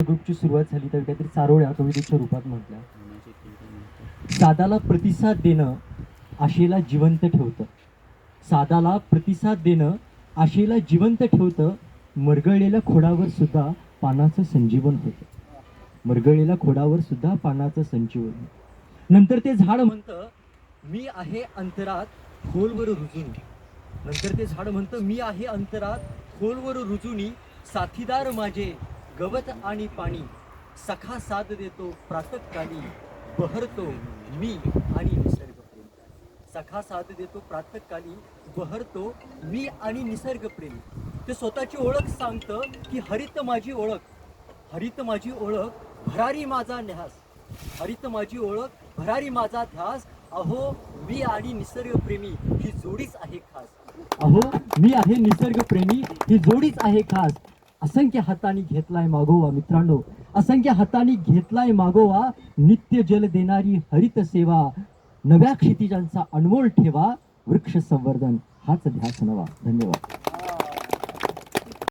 ग्रुपची सुरुवात झाली तर काहीतरी चारोळ्या कवितेच्या रूपात म्हटल्या. सादाला प्रतिसाद देणं आशेला जिवंत ठेवतं. सादाला प्रतिसाद देणं आशेला जिवंत ठेवतं. मरगळलेल्या खोडावर सुद्धा पानाचं संजीवन होतं. मरगळलेल्या खोडावर सुद्धा पानाचं संजीवन नंतर ते झाड म्हणतं मी आहे अंतरात खोलवर रुजून. नंतर ते झाड म्हणतं मी आहे अंतरात खोलवर रुजुनी साथीदार माझे गवत आणि पाणी. सखा साथ देतो प्रातकाली बहरतो मी आणि निसर्गप्रेम. सखा साथ देतो प्रातकाली बहरतो मी आणि निसर्गप्रेम. ते स्वतःची ओळख सांगतं की हरित माझी ओळख. हरित माझी ओळख भरारी माझा न्यास. हरित माझी ओळख भरारी माझा ध्यास. अहो मी आणि निसर्गप्रेमी ही जोडीच आहे खास. अहो मी आहे निसर्गप्रेमी ही जोडीच आहे खास. असंख्य हाताने घेतलाय मागोवा मित्रांनो. असंख्य हाताने घेतलाय मागोवा. नित्य जल देणारी हरित सेवा. नव्या क्षितिजांचा अनमोल ठेवा. वृक्ष संवर्धन. हाच ध्यास नवा. धन्यवाद.